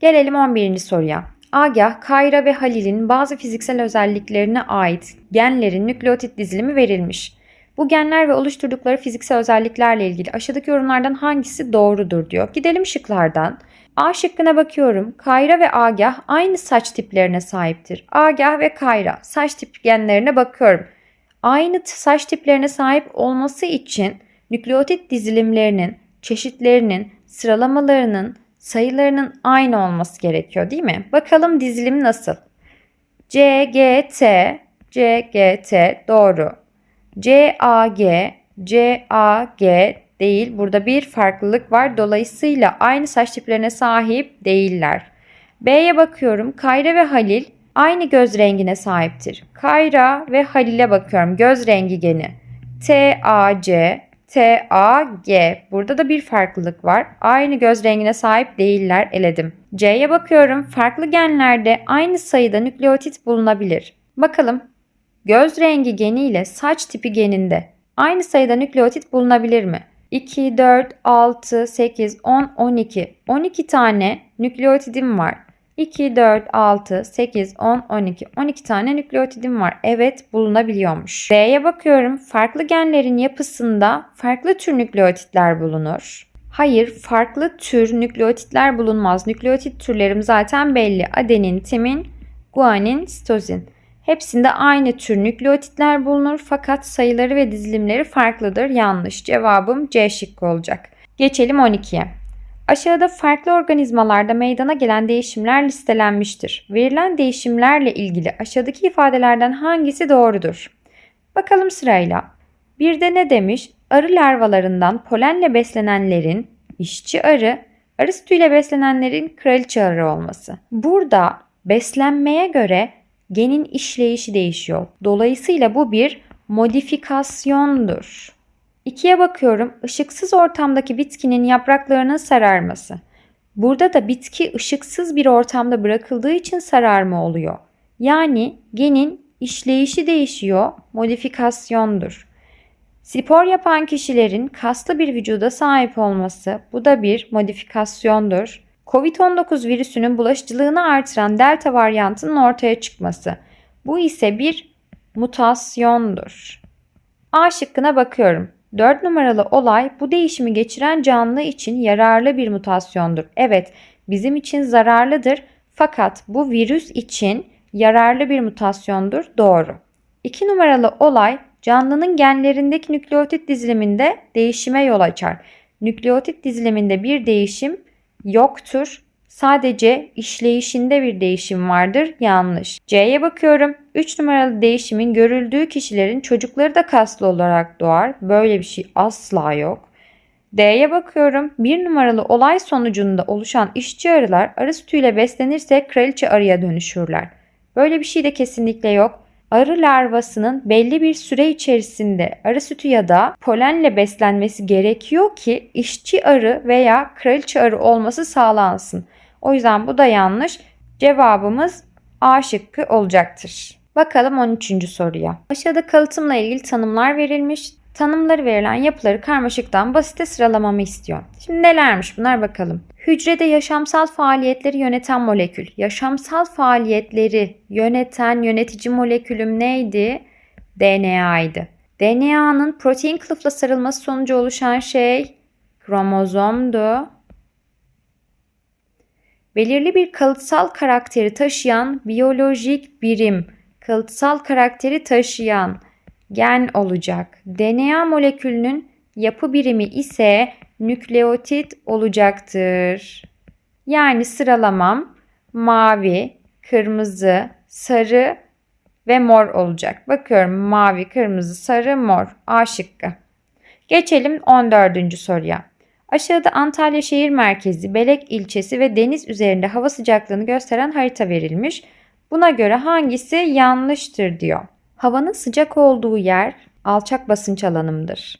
Gelelim 11. soruya. Agah, Kayra ve Halil'in bazı fiziksel özelliklerine ait genlerin nükleotit dizilimi verilmiş. Bu genler ve oluşturdukları fiziksel özelliklerle ilgili aşağıdaki yorumlardan hangisi doğrudur diyor. Gidelim şıklardan. A şıkkına bakıyorum. Kayra ve Agah aynı saç tiplerine sahiptir. Agah ve Kayra saç tip genlerine bakıyorum. Aynı saç tiplerine sahip olması için nükleotit dizilimlerinin, çeşitlerinin, sıralamalarının, sayılarının aynı olması gerekiyor değil mi? Bakalım dizilim nasıl? C, G, T, C, G, T doğru. C, A, G, C, A, G değil. Burada bir farklılık var. Dolayısıyla aynı saç tiplerine sahip değiller. B'ye bakıyorum. Kayra ve Halil aynı göz rengine sahiptir. Kayra ve Halil'e bakıyorum. Göz rengi geni. T, A, C, T, A, G. Burada da bir farklılık var. Aynı göz rengine sahip değiller eledim. C'ye bakıyorum. Farklı genlerde aynı sayıda nükleotit bulunabilir. Bakalım göz rengi geni ile saç tipi geninde aynı sayıda nükleotit bulunabilir mi? 2, 4, 6, 8, 10, 12. 12 tane nükleotidim var. 2, 4, 6, 8, 10, 12. 12 tane nükleotidim var. Evet bulunabiliyormuş. D'ye bakıyorum. Farklı genlerin yapısında farklı tür nükleotitler bulunur. Hayır, farklı tür nükleotitler bulunmaz. Nükleotit türlerim zaten belli. Adenin, timin, guanin, sitozin. Hepsinde aynı tür nükleotitler bulunur fakat sayıları ve dizilimleri farklıdır. Yanlış. Cevabım C şıkkı olacak. Geçelim 12'ye. Aşağıda farklı organizmalarda meydana gelen değişimler listelenmiştir. Verilen değişimlerle ilgili aşağıdaki ifadelerden hangisi doğrudur? Bakalım sırayla. Bir de ne demiş? Arı larvalarından polenle beslenenlerin işçi arı, arı sütüyle beslenenlerin kraliçe arı olması. Burada beslenmeye göre genin işleyişi değişiyor. Dolayısıyla bu bir modifikasyondur. İkiye bakıyorum. Işıksız ortamdaki bitkinin yapraklarının sararması. Burada da bitki ışıksız bir ortamda bırakıldığı için sararma oluyor. Yani genin işleyişi değişiyor, modifikasyondur. Spor yapan kişilerin kaslı bir vücuda sahip olması bu da bir modifikasyondur. Covid-19 virüsünün bulaşıcılığını artıran delta varyantının ortaya çıkması. Bu ise bir mutasyondur. A şıkkına bakıyorum. 4 numaralı olay bu değişimi geçiren canlı için yararlı bir mutasyondur. Evet, bizim için zararlıdır fakat bu virüs için yararlı bir mutasyondur. Doğru. 2 numaralı olay canlının genlerindeki nükleotit diziliminde değişime yol açar. Nükleotit diziliminde bir değişim yoktur. Sadece işleyişinde bir değişim vardır. Yanlış. C'ye bakıyorum. 3 numaralı değişimin görüldüğü kişilerin çocukları da kaslı olarak doğar. Böyle bir şey asla yok. D'ye bakıyorum. 1 numaralı olay sonucunda oluşan işçi arılar arı sütüyle beslenirse kraliçe arıya dönüşürler. Böyle bir şey de kesinlikle yok. Arı larvasının belli bir süre içerisinde arı sütü ya da polenle beslenmesi gerekiyor ki işçi arı veya kraliçe arı olması sağlansın. O yüzden bu da yanlış. Cevabımız A şıkkı olacaktır. Bakalım 13. soruya. Aşağıda kalıtımla ilgili tanımlar verilmiş. Tanımları verilen yapıları karmaşıktan basite sıralamamı istiyor. Şimdi nelermiş bunlar bakalım. Hücrede yaşamsal faaliyetleri yöneten molekül. Yaşamsal faaliyetleri yöneten yönetici molekülüm neydi? DNA'ydı. DNA'nın protein kılıfla sarılması sonucu oluşan şey kromozomdu. Belirli bir kalıtsal karakteri taşıyan biyolojik birim, kalıtsal karakteri taşıyan gen olacak. DNA molekülünün yapı birimi ise nükleotit olacaktır. Yani sıralamam mavi, kırmızı, sarı ve mor olacak. Bakıyorum mavi, kırmızı, sarı, mor. A şıkkı. Geçelim 14. soruya. Aşağıda Antalya şehir merkezi, Belek ilçesi ve deniz üzerinde hava sıcaklığını gösteren harita verilmiş. Buna göre hangisi yanlıştır diyor. Havanın sıcak olduğu yer alçak basınç alanımdır.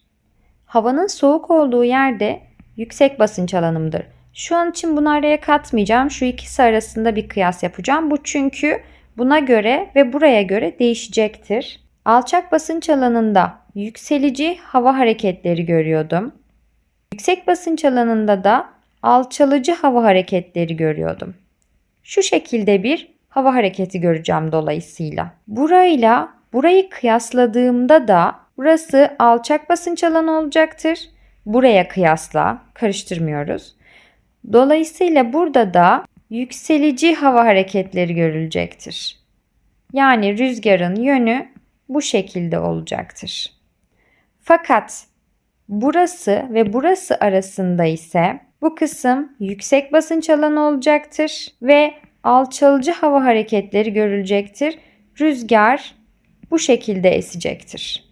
Havanın soğuk olduğu yerde yüksek basınç alanımdır. Şu an için bunu araya katmayacağım. Şu ikisi arasında bir kıyas yapacağım. Bu çünkü buna göre ve buraya göre değişecektir. Alçak basınç alanında yükselici hava hareketleri görüyordum. Yüksek basınç alanında da alçalıcı hava hareketleri görüyordum. Şu şekilde bir hava hareketi göreceğim dolayısıyla. Burayla burayı kıyasladığımda da burası alçak basınç alanı olacaktır. Buraya kıyasla karıştırmıyoruz. Dolayısıyla burada da yükselici hava hareketleri görülecektir. Yani rüzgarın yönü bu şekilde olacaktır. Fakat burası ve burası arasında ise bu kısım yüksek basınç alanı olacaktır ve alçalıcı hava hareketleri görülecektir. Rüzgar bu şekilde esecektir.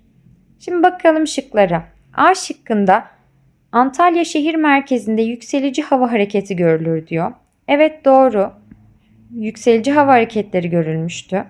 Şimdi bakalım şıklara. A şıkkında Antalya şehir merkezinde yükselici hava hareketi görülür diyor. Evet doğru. Yükselici hava hareketleri görülmüştü.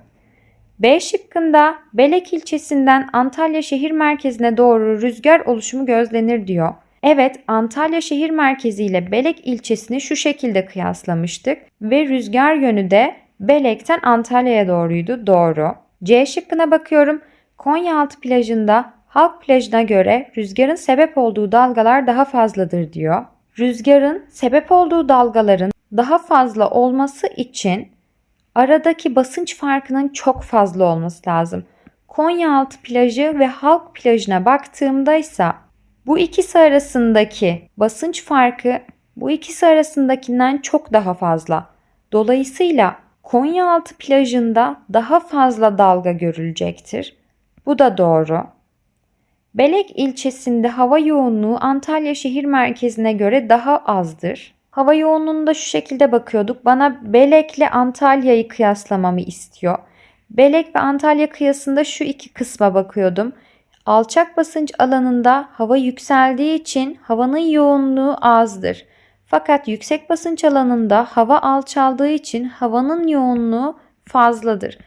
B şıkkında Belek ilçesinden Antalya şehir merkezine doğru rüzgar oluşumu gözlenir diyor. Evet Antalya şehir merkezi ile Belek ilçesini şu şekilde kıyaslamıştık ve rüzgar yönü de Belek'ten Antalya'ya doğruydu. Doğru. C şıkkına bakıyorum. Konyaaltı plajında halk plajına göre rüzgarın sebep olduğu dalgalar daha fazladır diyor. Rüzgarın sebep olduğu dalgaların daha fazla olması için aradaki basınç farkının çok fazla olması lazım. Konyaaltı plajı ve halk plajına baktığımda ise bu ikisi arasındaki basınç farkı bu ikisi arasındakinden çok daha fazla. Dolayısıyla Konyaaltı plajında daha fazla dalga görülecektir. Bu da doğru. Belek ilçesinde hava yoğunluğu Antalya şehir merkezine göre daha azdır. Hava yoğunluğunda şu şekilde bakıyorduk. Bana Belek'le Antalya'yı kıyaslamamı istiyor. Belek ve Antalya kıyasında şu iki kısma bakıyordum. Alçak basınç alanında hava yükseldiği için havanın yoğunluğu azdır. Fakat yüksek basınç alanında hava alçaldığı için havanın yoğunluğu fazladır.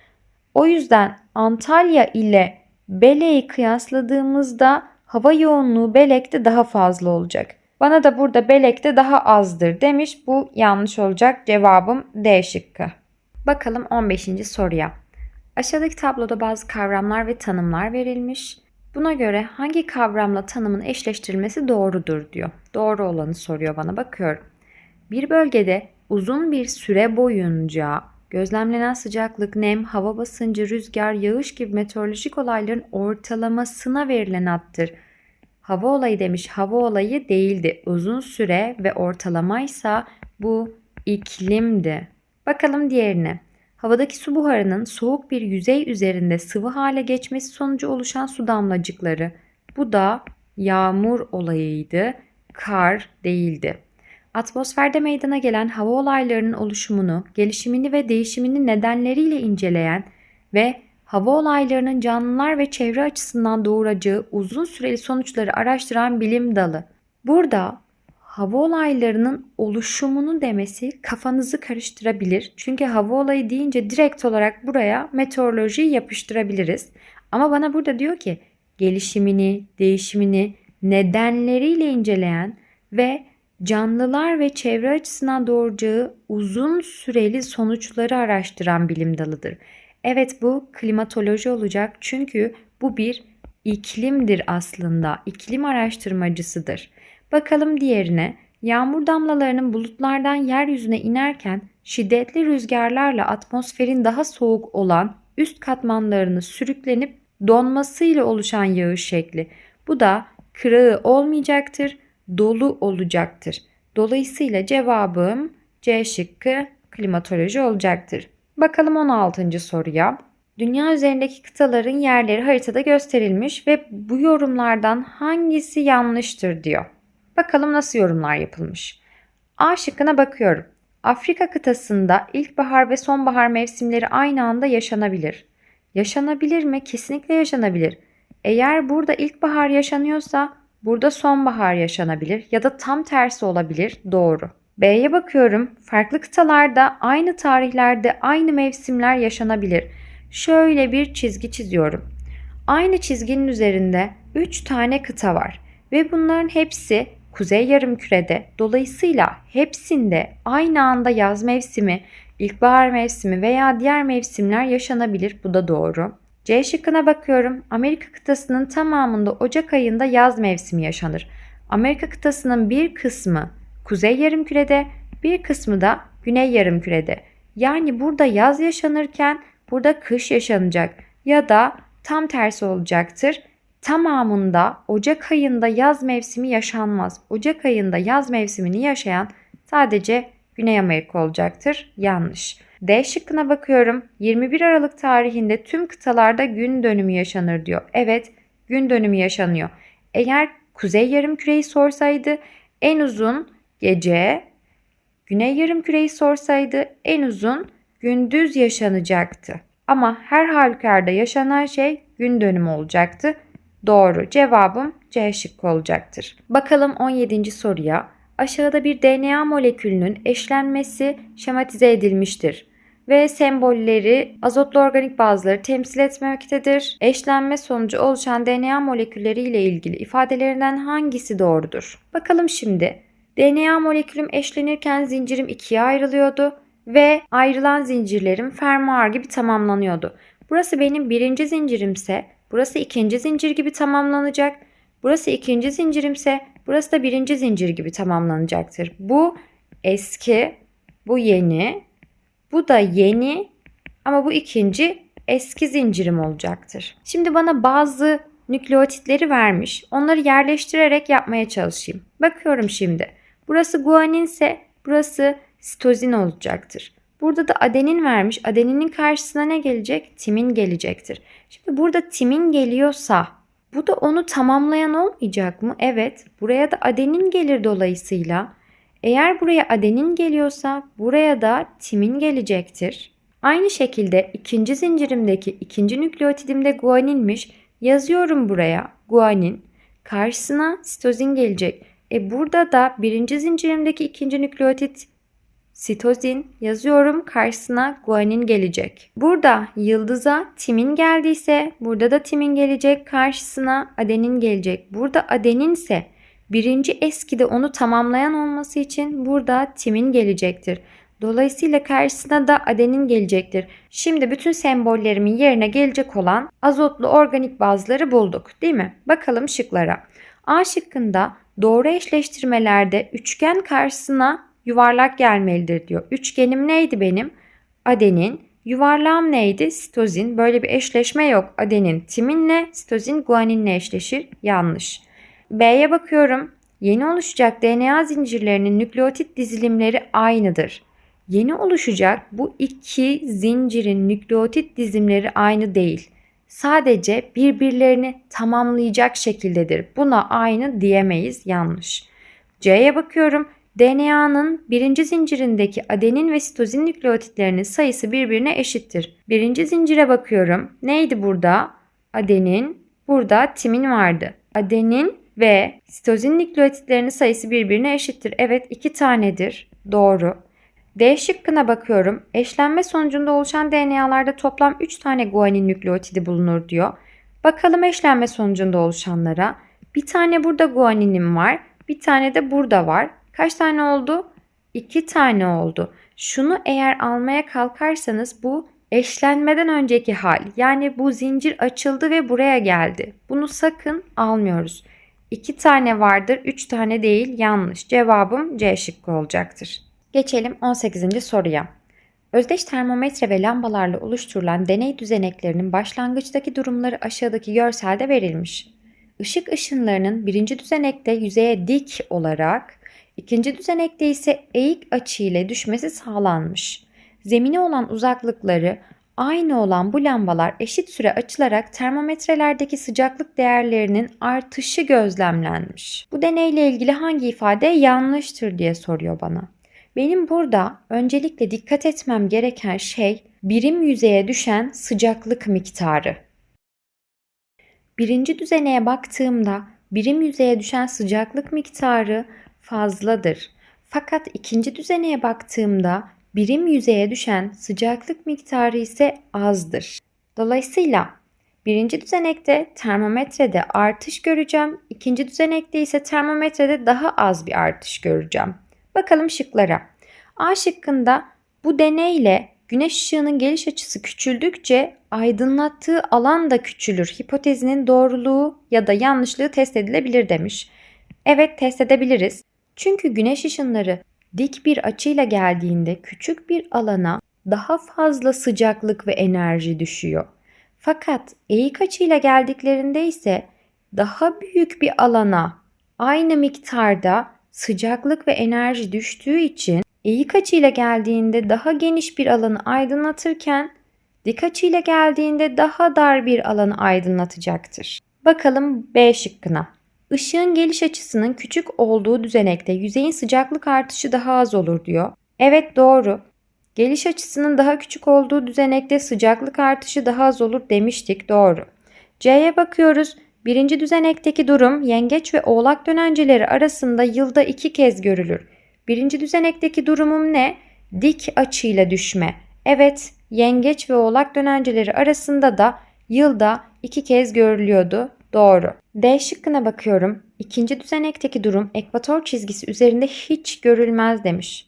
O yüzden Antalya ile Belek'i kıyasladığımızda hava yoğunluğu Belek'te daha fazla olacak. Bana da burada Belek'te daha azdır demiş. Bu yanlış olacak. Cevabım D şıkkı. Bakalım 15. soruya. Aşağıdaki tabloda bazı kavramlar ve tanımlar verilmiş. Buna göre hangi kavramla tanımın eşleştirilmesi doğrudur diyor. Doğru olanı soruyor bana bakıyorum. Bir bölgede uzun bir süre boyunca gözlemlenen sıcaklık, nem, hava basıncı, rüzgar, yağış gibi meteorolojik olayların ortalamasına verilen addır. Hava olayı demiş. Hava olayı değildi. Uzun süre ve ortalamaysa bu iklimdi. Bakalım diğerine. Havadaki su buharının soğuk bir yüzey üzerinde sıvı hale geçmesi sonucu oluşan su damlacıkları. Bu da yağmur olayıydı, kar değildi. Atmosferde meydana gelen hava olaylarının oluşumunu, gelişimini ve değişimini nedenleriyle inceleyen ve hava olaylarının canlılar ve çevre açısından doğuracağı uzun süreli sonuçları araştıran bilim dalı. Burada hava olaylarının oluşumunu demesi kafanızı karıştırabilir. Çünkü hava olayı deyince direkt olarak buraya meteorolojiyi yapıştırabiliriz. Ama bana burada diyor ki gelişimini, değişimini nedenleriyle inceleyen ve canlılar ve çevre açısından doğuracağı uzun süreli sonuçları araştıran bilim dalıdır. Evet bu klimatoloji olacak çünkü bu bir iklimdir aslında. İklim araştırmacısıdır. Bakalım diğerine. Yağmur damlalarının bulutlardan yeryüzüne inerken şiddetli rüzgarlarla atmosferin daha soğuk olan üst katmanlarını sürüklenip donmasıyla oluşan yağış şekli. Bu da kırağı olmayacaktır, dolu olacaktır. Dolayısıyla cevabım C şıkkı klimatoloji olacaktır. Bakalım 16. soruya. Dünya üzerindeki kıtaların yerleri haritada gösterilmiş ve bu yorumlardan hangisi yanlıştır diyor. Bakalım nasıl yorumlar yapılmış. A şıkkına bakıyorum. Afrika kıtasında ilkbahar ve sonbahar mevsimleri aynı anda yaşanabilir. Yaşanabilir mi? Kesinlikle yaşanabilir. Eğer burada ilkbahar yaşanıyorsa burada sonbahar yaşanabilir ya da tam tersi olabilir. Doğru. B'ye bakıyorum. Farklı kıtalarda aynı tarihlerde aynı mevsimler yaşanabilir. Şöyle bir çizgi çiziyorum. Aynı çizginin üzerinde 3 tane kıta var ve bunların hepsi kuzey yarımkürede. Dolayısıyla hepsinde aynı anda yaz mevsimi, ilkbahar mevsimi veya diğer mevsimler yaşanabilir. Bu da doğru. C şıkkına bakıyorum. Amerika kıtasının tamamında Ocak ayında yaz mevsimi yaşanır. Amerika kıtasının bir kısmı kuzey yarımkürede, bir kısmı da güney yarımkürede. Yani burada yaz yaşanırken burada kış yaşanacak ya da tam tersi olacaktır. Tamamında Ocak ayında yaz mevsimi yaşanmaz. Ocak ayında yaz mevsimini yaşayan sadece Güney Amerika olacaktır. Yanlış. D şıkkına bakıyorum. 21 Aralık tarihinde tüm kıtalarda gün dönümü yaşanır diyor. Evet, gün dönümü yaşanıyor. Eğer Kuzey Yarımküre'yi sorsaydı en uzun gece, Güney Yarımküre'yi sorsaydı en uzun gündüz yaşanacaktı. Ama her halükarda yaşanan şey gün dönümü olacaktı. Doğru. Cevabım C şıkkı olacaktır. Bakalım 17. soruya. Aşağıda bir DNA molekülünün eşlenmesi şematize edilmiştir ve sembolleri azotlu organik bazları temsil etmektedir. Eşlenme sonucu oluşan DNA molekülleri ile ilgili ifadelerinden hangisi doğrudur? Bakalım şimdi. DNA molekülüm eşlenirken zincirim ikiye ayrılıyordu ve ayrılan zincirlerim fermuar gibi tamamlanıyordu. Burası benim birinci zincirimse burası ikinci zincir gibi tamamlanacak. Burası ikinci zincirimse burası da birinci zincir gibi tamamlanacaktır. Bu eski, bu yeni, bu da yeni ama bu ikinci eski zincirim olacaktır. Şimdi bana bazı nükleotitleri vermiş. Onları yerleştirerek yapmaya çalışayım. Bakıyorum şimdi. Burası guanin ise burası sitozin olacaktır. Burada da adenin vermiş. Adeninin karşısına ne gelecek? Timin gelecektir. Şimdi burada timin geliyorsa bu da onu tamamlayan olmayacak mı? Evet. Buraya da adenin gelir dolayısıyla. Eğer buraya adenin geliyorsa buraya da timin gelecektir. Aynı şekilde ikinci zincirimdeki ikinci nükleotidimde guaninmiş. Yazıyorum buraya guanin. Karşısına sitozin gelecek. E burada da birinci zincirimdeki ikinci nükleotit sitozin yazıyorum karşısına guanin gelecek. Burada yıldıza timin geldiyse burada da timin gelecek karşısına adenin gelecek. Burada adenin ise birinci eskide onu tamamlayan olması için burada timin gelecektir. Dolayısıyla karşısına da adenin gelecektir. Şimdi bütün sembollerimin yerine gelecek olan azotlu organik bazları bulduk değil mi? Bakalım şıklara. A şıkkında doğru eşleştirmelerde üçgen karşısına yuvarlak gelmelidir diyor. Üçgenim neydi benim? Adenin. Yuvarlağım neydi? Sitozin. Böyle bir eşleşme yok. Adenin timinle, sitozin guaninle eşleşir. Yanlış. B'ye bakıyorum. Yeni oluşacak DNA zincirlerinin nükleotit dizilimleri aynıdır. Yeni oluşacak bu iki zincirin nükleotit dizimleri aynı değil. Sadece birbirlerini tamamlayacak şekildedir. Buna aynı diyemeyiz. Yanlış. C'ye bakıyorum. DNA'nın birinci zincirindeki adenin ve sitozin nükleotitlerinin sayısı birbirine eşittir. Birinci zincire bakıyorum. Neydi burada? Adenin. Burada timin vardı. Adenin ve sitozin nükleotitlerinin sayısı birbirine eşittir. Evet iki tanedir. Doğru. D şıkkına bakıyorum. Eşlenme sonucunda oluşan DNA'larda toplam 3 tane guanin nükleotidi bulunur diyor. Bakalım eşlenme sonucunda oluşanlara. Bir tane burada guaninim var. Bir tane de burada var. Kaç tane oldu? 2 tane oldu. Şunu eğer almaya kalkarsanız bu eşlenmeden önceki hal. Yani bu zincir açıldı ve buraya geldi. Bunu sakın almıyoruz. 2 tane vardır, 3 tane değil. Yanlış. Cevabım C şıkkı olacaktır. Geçelim 18. soruya. Özdeş termometre ve lambalarla oluşturulan deney düzeneklerinin başlangıçtaki durumları aşağıdaki görselde verilmiş. Işık ışınlarının birinci düzenekte yüzeye dik olarak, ikinci düzenekte ise eğik açı ile düşmesi sağlanmış. Zemine olan uzaklıkları aynı olan bu lambalar eşit süre açılarak termometrelerdeki sıcaklık değerlerinin artışı gözlemlenmiş. Bu deneyle ilgili hangi ifade yanlıştır diye soruyor bana. Benim burada öncelikle dikkat etmem gereken şey birim yüzeye düşen sıcaklık miktarı. Birinci düzeneye baktığımda birim yüzeye düşen sıcaklık miktarı fazladır. Fakat ikinci düzeneye baktığımda birim yüzeye düşen sıcaklık miktarı ise azdır. Dolayısıyla birinci düzenekte termometrede artış göreceğim. ikinci düzenekte ise termometrede daha az bir artış göreceğim. Bakalım şıklara. A şıkkında bu deneyle güneş ışığının geliş açısı küçüldükçe aydınlattığı alan da küçülür. Hipotezinin doğruluğu ya da yanlışlığı test edilebilir demiş. Evet test edebiliriz. Çünkü güneş ışınları dik bir açıyla geldiğinde küçük bir alana daha fazla sıcaklık ve enerji düşüyor. Fakat eğik açıyla geldiklerinde ise daha büyük bir alana aynı miktarda sıcaklık ve enerji düştüğü için eğik açıyla geldiğinde daha geniş bir alanı aydınlatırken dik açıyla geldiğinde daha dar bir alanı aydınlatacaktır. Bakalım B şıkkına. Işığın geliş açısının küçük olduğu düzenekte yüzeyin sıcaklık artışı daha az olur diyor. Evet doğru. Geliş açısının daha küçük olduğu düzenekte sıcaklık artışı daha az olur demiştik. Doğru. C'ye bakıyoruz. Birinci düzenekteki durum yengeç ve oğlak dönenceleri arasında yılda iki kez görülür. Birinci düzenekteki durumum ne? Dik açıyla düşme. Evet, yengeç ve oğlak dönenceleri arasında da yılda iki kez görülüyordu. Doğru. D şıkkına bakıyorum. İkinci düzenekteki durum ekvator çizgisi üzerinde hiç görülmez demiş.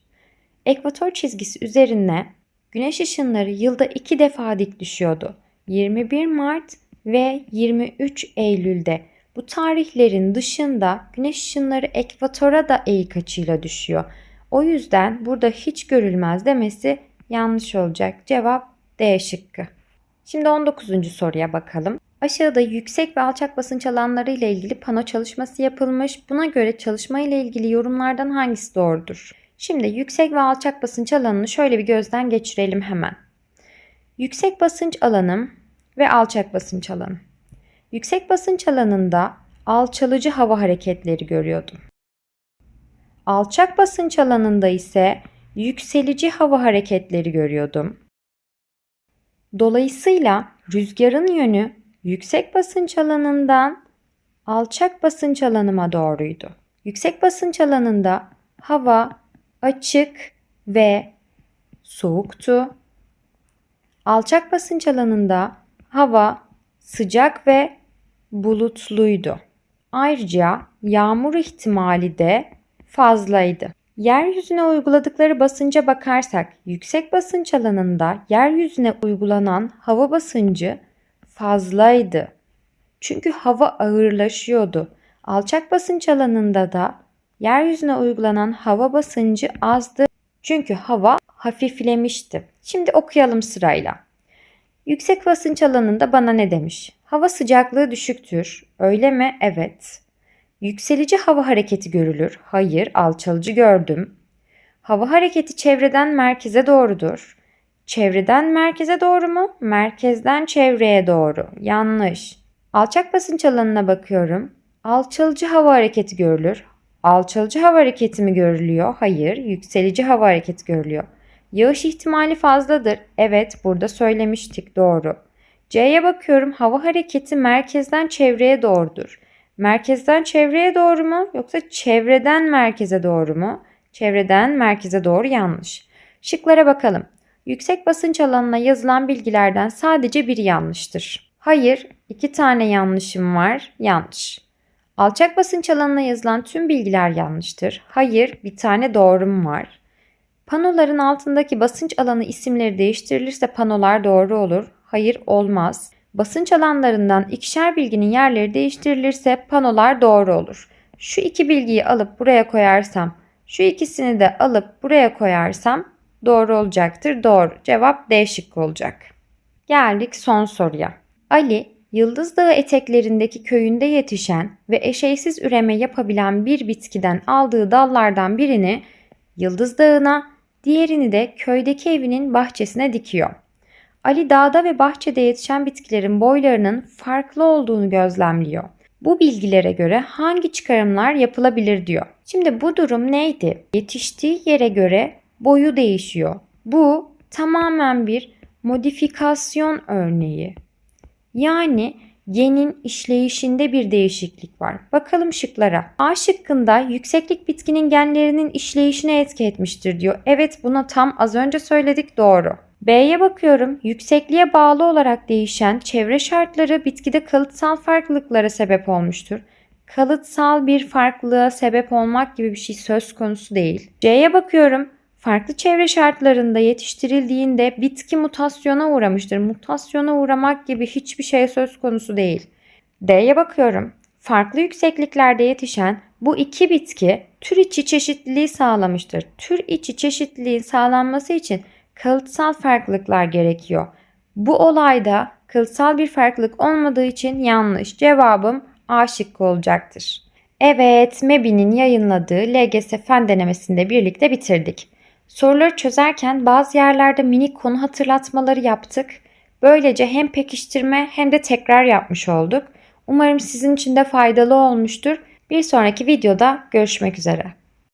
Ekvator çizgisi üzerine güneş ışınları yılda iki defa dik düşüyordu. 21 Mart ve 23 Eylül'de. Bu tarihlerin dışında güneş ışınları ekvatora da eğik açıyla düşüyor. O yüzden burada hiç görülmez demesi yanlış olacak. Cevap D şıkkı. Şimdi 19. soruya bakalım. Aşağıda yüksek ve alçak basınç alanları ile ilgili pano çalışması yapılmış. Buna göre çalışma ile ilgili yorumlardan hangisi doğrudur? Şimdi yüksek ve alçak basınç alanını şöyle bir gözden geçirelim hemen. Yüksek basınç alanım ve alçak basınç alanı. Yüksek basınç alanında alçalıcı hava hareketleri görüyordum. Alçak basınç alanında ise yükselici hava hareketleri görüyordum. Dolayısıyla rüzgarın yönü yüksek basınç alanından alçak basınç alanıma doğruydu. Yüksek basınç alanında hava açık ve soğuktu. Alçak basınç alanında hava sıcak ve bulutluydu. Ayrıca yağmur ihtimali de fazlaydı. Yeryüzüne uyguladıkları basınca bakarsak yüksek basınç alanında yeryüzüne uygulanan hava basıncı fazlaydı. Çünkü hava ağırlaşıyordu. Alçak basınç alanında da yeryüzüne uygulanan hava basıncı azdı. Çünkü hava hafiflemişti. Şimdi okuyalım sırayla. Yüksek basınç alanında bana ne demiş? Hava sıcaklığı düşüktür. Öyle mi? Evet. Yükselici hava hareketi görülür. Hayır, alçalıcı gördüm. Hava hareketi çevreden merkeze doğrudur. Çevreden merkeze doğru mu? Merkezden çevreye doğru. Yanlış. Alçak basınç alanına bakıyorum. Alçalıcı hava hareketi görülür. Alçalıcı hava hareketi mi görülüyor? Hayır. Yükselici hava hareketi görülüyor. Yağış ihtimali fazladır. Evet, burada söylemiştik. Doğru. C'ye bakıyorum. Hava hareketi merkezden çevreye doğrudur. Merkezden çevreye doğru mu yoksa çevreden merkeze doğru mu? Çevreden merkeze doğru yanlış. Şıklara bakalım. Yüksek basınç alanına yazılan bilgilerden sadece biri yanlıştır. Hayır, iki tane yanlışım var. Yanlış. Alçak basınç alanına yazılan tüm bilgiler yanlıştır. Hayır, bir tane doğrum var. Panoların altındaki basınç alanı isimleri değiştirilirse panolar doğru olur. Hayır, olmaz. Basınç alanlarından ikişer bilginin yerleri değiştirilirse panolar doğru olur. Şu iki bilgiyi alıp buraya koyarsam, şu ikisini de alıp buraya koyarsam doğru olacaktır. Doğru. Cevap D şıkkı olacak. Geldik son soruya. Ali, Yıldız Dağı eteklerindeki köyünde yetişen ve eşeysiz üreme yapabilen bir bitkiden aldığı dallardan birini Yıldız Dağı'na, diğerini de köydeki evinin bahçesine dikiyor. Ali dağda ve bahçede yetişen bitkilerin boylarının farklı olduğunu gözlemliyor. Bu bilgilere göre hangi çıkarımlar yapılabilir diyor. Şimdi bu durum neydi? Yetiştiği yere göre boyu değişiyor. Bu tamamen bir modifikasyon örneği. Yani genin işleyişinde bir değişiklik var. Bakalım şıklara. A şıkkında yükseklik bitkinin genlerinin işleyişine etki etmiştir diyor. Evet buna tam az önce söyledik doğru. B'ye bakıyorum. Yüksekliğe bağlı olarak değişen çevre şartları bitkide kalıtsal farklılıklara sebep olmuştur. Kalıtsal bir farklılığa sebep olmak gibi bir şey söz konusu değil. C'ye bakıyorum. Farklı çevre şartlarında yetiştirildiğinde bitki mutasyona uğramıştır. Mutasyona uğramak gibi hiçbir şey söz konusu değil. D'ye bakıyorum. Farklı yüksekliklerde yetişen bu iki bitki tür içi çeşitliliği sağlamıştır. Tür içi çeşitliliğin sağlanması için kalıtsal farklılıklar gerekiyor. Bu olayda kalıtsal bir farklılık olmadığı için yanlış. Cevabım A şıkkı olacaktır. Evet, MEB'nin yayınladığı LGS fen denemesinde birlikte bitirdik. Soruları çözerken bazı yerlerde minik konu hatırlatmaları yaptık. Böylece hem pekiştirme hem de tekrar yapmış olduk. Umarım sizin için de faydalı olmuştur. Bir sonraki videoda görüşmek üzere.